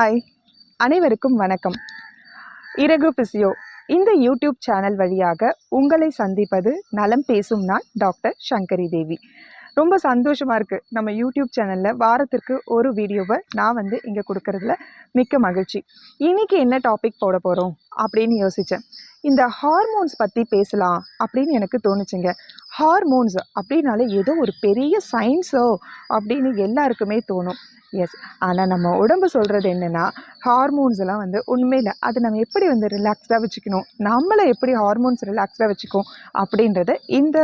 Hi அனைவருக்கும் வணக்கம். இறகு பிசியோ இந்த யூடியூப் சேனல் வழியாக உங்களை சந்திப்பது நலம் பேசும் நான் டாக்டர் சங்கரி தேவி. ரொம்ப சந்தோஷமாக இருக்குது நம்ம யூடியூப் சேனலில் வாரத்திற்கு ஒரு வீடியோவை நான் வந்து இங்கே கொடுக்கறதுல மிக்க மகிழ்ச்சி. இன்றைக்கி என்ன டாபிக் போட போகிறோம் அப்படின்னு யோசித்தேன் இந்த ஹார்மோன்ஸ் பற்றி பேசலாம் அப்படின்னு எனக்கு தோணுச்சுங்க. ஹார்மோன்ஸ் அப்படின்னாலே ஏதோ ஒரு பெரிய சயின்ஸோ அப்படின்னு எல்லாருக்குமே தோணும். எஸ் ஆனால் நம்ம உடம்பு சொல்கிறது என்னென்னா ஹார்மோன்ஸ் எல்லாம் வந்து உண்மையில் அது நம்ம எப்படி வந்து ரிலாக்ஸ்டாக வச்சுக்கணும்? நம்மளை எப்படி ஹார்மோன்ஸ் ரிலாக்ஸ்டாக வச்சுக்கோம்? அப்படின்றத இந்த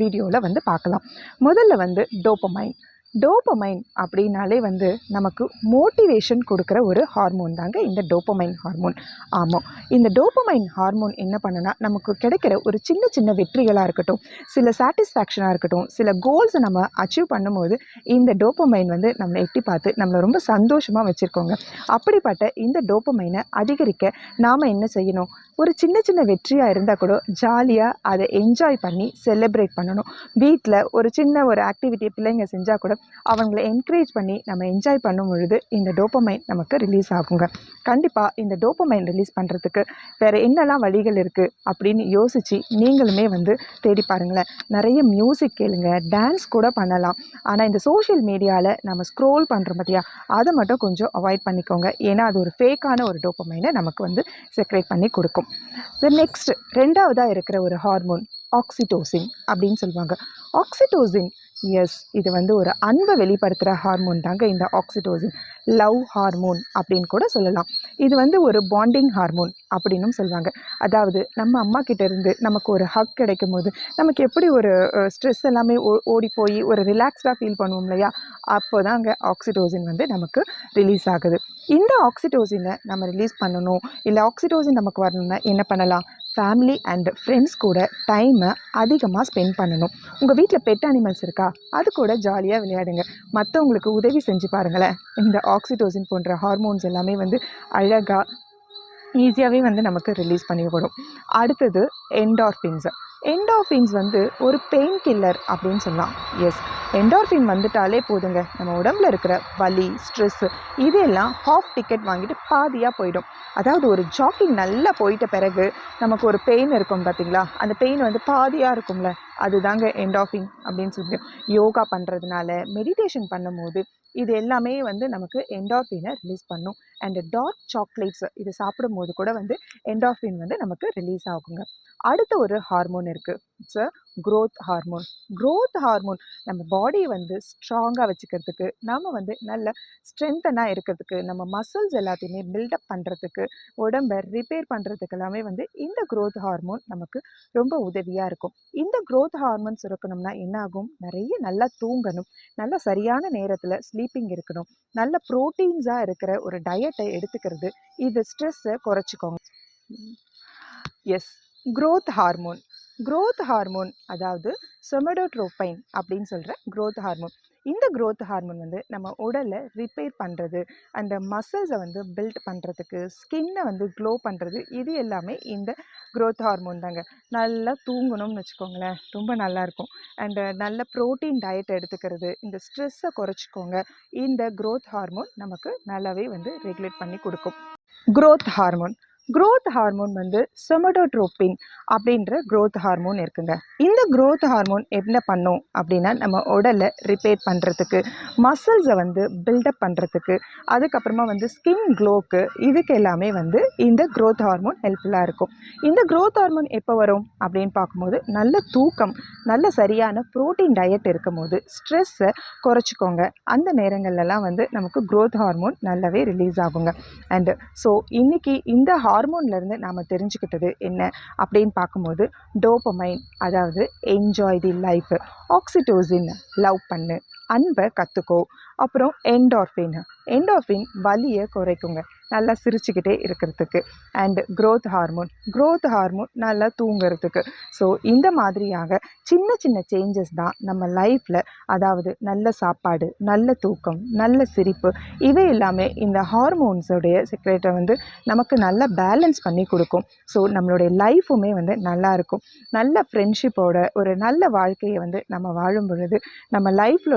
வீடியோவில் வந்து பார்க்கலாம். முதல்ல வந்து டோப்பமைன் டோப்பமைன் அப்படின்னாலே வந்து நமக்கு மோட்டிவேஷன் கொடுக்குற ஒரு ஹார்மோன் தாங்க இந்த டோப்பமைன் ஹார்மோன் ஆமாம் இந்த டோப்பமைன் ஹார்மோன் என்ன பண்ணுனா நமக்கு கிடைக்கிற ஒரு சின்ன சின்ன வெற்றிகளாக இருக்கட்டும் சில சாட்டிஸ்ஃபேக்ஷனாக இருக்கட்டும் சில கோல்ஸை நம்ம அச்சீவ் பண்ணும்போது இந்த டோப்பமைன் வந்து நம்மளை எட்டி பார்த்து நம்மளை ரொம்ப சந்தோஷமாக வச்சுருக்கோங்க. அப்படிப்பட்ட இந்த டோப்பமைனை அதிகரிக்க நாம் என்ன செய்யணும்? ஒரு சின்ன சின்ன வெற்றியாக இருந்தால் கூட ஜாலியாக அதை என்ஜாய் பண்ணி செலிப்ரேட் பண்ணணும். வீட்டில் ஒரு சின்ன ஒரு ஆக்டிவிட்டியை பிள்ளைங்க செஞ்சால் கூட அவங்கள என்கரேஜ் பண்ணி நம்ம என்ஜாய் பண்ணும் பொழுது இந்த டோப்பமைன் நமக்கு ரிலீஸ் ஆகுங்க. கண்டிப்பாக இந்த டோப்பமைன் ரிலீஸ் பண்ணுறதுக்கு வேறு என்னெல்லாம் வழிகள் இருக்குது அப்படின்னு யோசித்து நீங்களுமே வந்து தேடி பாருங்களேன். நிறைய மியூசிக் கேளுங்க டான்ஸ் கூட பண்ணலாம். ஆனால் இந்த சோஷியல் மீடியாவில் நம்ம ஸ்க்ரோல் பண்ணுறோம் பார்த்தியா அதை மட்டும் கொஞ்சம் அவாய்ட் பண்ணிக்கோங்க. ஏன்னா அது ஒரு ஃபேக்கான ஒரு டோப்பமைனை நமக்கு வந்து செக்ரேட் பண்ணி கொடுக்கும். த நெக்ஸ்ட் ரெண்டாவதாக இருக்கிற ஒரு ஹார்மோன் ஆக்சிடோசின் அப்படின்னு சொல்லுவாங்க. ஆக்சிடோசின் எஸ் இது வந்து ஒரு அன்பை வெளிப்படுத்துகிற ஹார்மோன் தாங்க இந்த ஆக்சிடோசின் லவ் ஹார்மோன் அப்படின்னு கூட சொல்லலாம். இது வந்து ஒரு பாண்டிங் ஹார்மோன் அப்படின்னும் சொல்லுவாங்க. அதாவது நம்ம அம்மா கிட்ட இருந்து நமக்கு ஒரு ஹக் கிடைக்கும் போது நமக்கு எப்படி ஒரு ஸ்ட்ரெஸ் எல்லாமே ஓ ஓடி போய் ஒரு ரிலாக்ஸ்டாக ஃபீல் பண்ணுவோம் இல்லையா? அப்போ தாங்க ஆக்சிடோசின் வந்து நமக்கு ரிலீஸ் ஆகுது. இந்த ஆக்சிடோசினை நம்ம ரிலீஸ் பண்ணணும். இல்லை ஆக்சிடோசின் நமக்கு வரணும்னா என்ன பண்ணலாம்? ஃபேமிலி அண்ட் ஃப்ரெண்ட்ஸ் கூட டைமை அதிகமாக ஸ்பெண்ட் பண்ணணும். உங்கள் வீட்டில் பெட் அனிமல்ஸ் இருக்கா? அது கூட ஜாலியாக விளையாடுங்க. மற்றவங்களுக்கு உதவி செஞ்சு பாருங்களேன். இந்த ஆக்சிடோசின் போன்ற ஹார்மோன்ஸ் எல்லாமே வந்து அழகாக ஈஸியாகவே வந்து நமக்கு ரிலீஸ் பண்ணிவிடும். அடுத்தது என்டார்ஃபின்ஸ் என்டார்ஃபின்ஸ் வந்து ஒரு பெயின் கில்லர் அப்படின்னு சொல்லலாம். எஸ் என்டார்ஃபின் வந்துட்டாலே போதுங்க. நம்ம உடம்புல இருக்கிற வலி ஸ்ட்ரெஸ்ஸு இதெல்லாம் ஹாஃப் டிக்கெட் வாங்கிட்டு பாதியாக போயிடும். அதாவது ஒரு ஜாக்கிங் நல்லா போயிட்ட பிறகு நமக்கு ஒரு பெயின் இருக்கும் பார்த்தீங்களா அந்த பெயின் வந்து பாதியாக இருக்கும்ல. அதுதாங்க என்டார்ஃபின் அப்படின்னு சொல்லிட்டு. யோகா பண்ணுறதுனால மெடிடேஷன் பண்ணும்போது இது எல்லாமே வந்து நமக்கு என்டார்ஃபினை ரிலீஸ் பண்ணும். அண்ட் டார்க் சாக்லேட்ஸ் இது சாப்பிடும்போது கூட வந்து என்டார்ஃபின் வந்து நமக்கு ரிலீஸ் ஆகுங்க. அடுத்த ஒரு ஹார்மோன் இருக்குது it's a growth hormone growth hormone நம்ம பாடியை வந்து ஸ்ட்ராங்காக வச்சுக்கிறதுக்கு நம்ம வந்து நல்ல ஸ்ட்ரென்த்தனாக இருக்கிறதுக்கு நம்ம மசில்ஸ் எல்லாத்தையுமே பில்டப் பண்ணுறதுக்கு உடம்பை ரிப்பேர் பண்ணுறதுக்கு எல்லாமே வந்து இந்த க்ரோத் ஹார்மோன் நமக்கு ரொம்ப உதவியாக இருக்கும். இந்த க்ரோத் ஹார்மோன் சுரக்கணும்னா என்ன ஆகும் நிறைய நல்லா தூங்கணும். நல்ல சரியான நேரத்தில் ஸ்லீப்பிங் இருக்கணும். நல்ல ப்ரோட்டீன்ஸாக இருக்கிற ஒரு டயட்டை எடுத்துக்கிறது. இது ஸ்ட்ரெஸ்ஸை குறைச்சிக்கோங்க. Yes growth hormone growth hormone அதாவது சொமடோட்ரோபைன் அப்படின்னு சொல்கிற க்ரோத் ஹார்மோன் இந்த க்ரோத் ஹார்மோன் வந்து நம்ம உடலை ரிப்பேர் பண்ணுறது அந்த மசில்ஸை வந்து பில்ட் பண்ணுறதுக்கு ஸ்கின்னை வந்து க்ளோ பண்ணுறது இது எல்லாமே இந்த க்ரோத் ஹார்மோன் தாங்க. நல்லா தூங்கணும்னு வச்சுக்கோங்களேன் ரொம்ப நல்லாயிருக்கும் அண்டு நல்ல ப்ரோட்டீன் டயட் எடுத்துக்கிறது இந்த ஸ்ட்ரெஸ்ஸை குறைச்சிக்கோங்க. இந்த க்ரோத் ஹார்மோன் நமக்கு நல்லாவே வந்து ரெகுலேட் பண்ணி கொடுக்கும். க்ரோத் ஹார்மோன் க்ரோத் ஹார்மோன் வந்து சொமடோட்ரோப்பின் அப்படின்ற க்ரோத் ஹார்மோன் இருக்குங்க. இந்த க்ரோத் ஹார்மோன் என்ன பண்ணும் அப்படின்னா நம்ம உடலை ரிப்பேர் பண்ணுறதுக்கு மசில்ஸை வந்து பில்டப் பண்ணுறதுக்கு அதுக்கப்புறமா வந்து ஸ்கின் க்ளோக்கு இதுக்கு எல்லாமே வந்து இந்த க்ரோத் ஹார்மோன் ஹெல்ப்ஃபுல்லாக இருக்கும். இந்த க்ரோத் ஹார்மோன் எப்போ வரும் அப்படின்னு பார்க்கும்போது நல்ல தூக்கம் நல்ல சரியான ப்ரோட்டீன் டயட் இருக்கும் போது ஸ்ட்ரெஸ்ஸை குறைச்சிக்கோங்க. அந்த நேரங்கள்லாம் வந்து நமக்கு க்ரோத் ஹார்மோன் நல்லாவே ரிலீஸ் ஆகுங்க. அண்டு ஸோ இன்றைக்கி இந்த ஹார் ஹார்மோன்லேருந்து நாம் தெரிஞ்சுக்கிட்டது என்ன அப்படின்னு பார்க்கும்போது டோப்பமைன் அதாவது enjoy the life oxytocin love பண்ணு அன்பை கற்றுக்கோ அப்புறம் என்டார்ஃபின் என்டார்ஃபின் வலியை குறைக்குங்க. நல்லா சிரிச்சுக்கிட்டே இருக்கிறதுக்கு. And growth hormone growth hormone நல்லா தூங்குறதுக்கு. ஸோ இந்த மாதிரியாக சின்ன சின்ன சேஞ்சஸ் தான் நம்ம லைஃப்பில் அதாவது நல்ல சாப்பாடு நல்ல தூக்கம் நல்ல சிரிப்பு இவை எல்லாமே இந்த ஹார்மோன்ஸோடைய செக்ரேட்டை வந்து நமக்கு நல்லா பேலன்ஸ் பண்ணி கொடுக்கும். ஸோ நம்மளுடைய லைஃபுமே வந்து நல்லா இருக்கும். நல்ல ஃப்ரெண்ட்ஷிப்போட ஒரு நல்ல வாழ்க்கையை வந்து நம்ம வாழும் பொழுது நம்ம லைஃப்பில்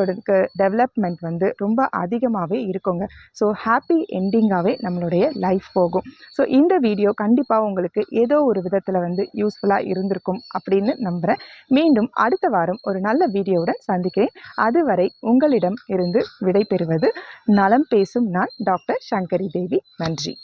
டெவலப்மெண்ட் வந்து ரொம்ப அதிகமாகவே இருக்குங்க. ஸோ ஹாப்பி எண்டிங்காகவே நம்மளுடைய லைஃப் போகும். ஸோ இந்த வீடியோ கண்டிப்பாக உங்களுக்கு ஏதோ ஒரு விதத்தில் வந்து யூஸ்ஃபுல்லாக இருந்திருக்கும் அப்படின்னு நம்புகிறேன் மீண்டும் அடுத்த வாரம் ஒரு நல்ல வீடியோவுடன் சந்திக்கிறேன். அதுவரை உங்களிடம் இருந்து விடைபெறுவது நலம் பேசும் நான் டாக்டர் சங்கரி தேவி நன்றி.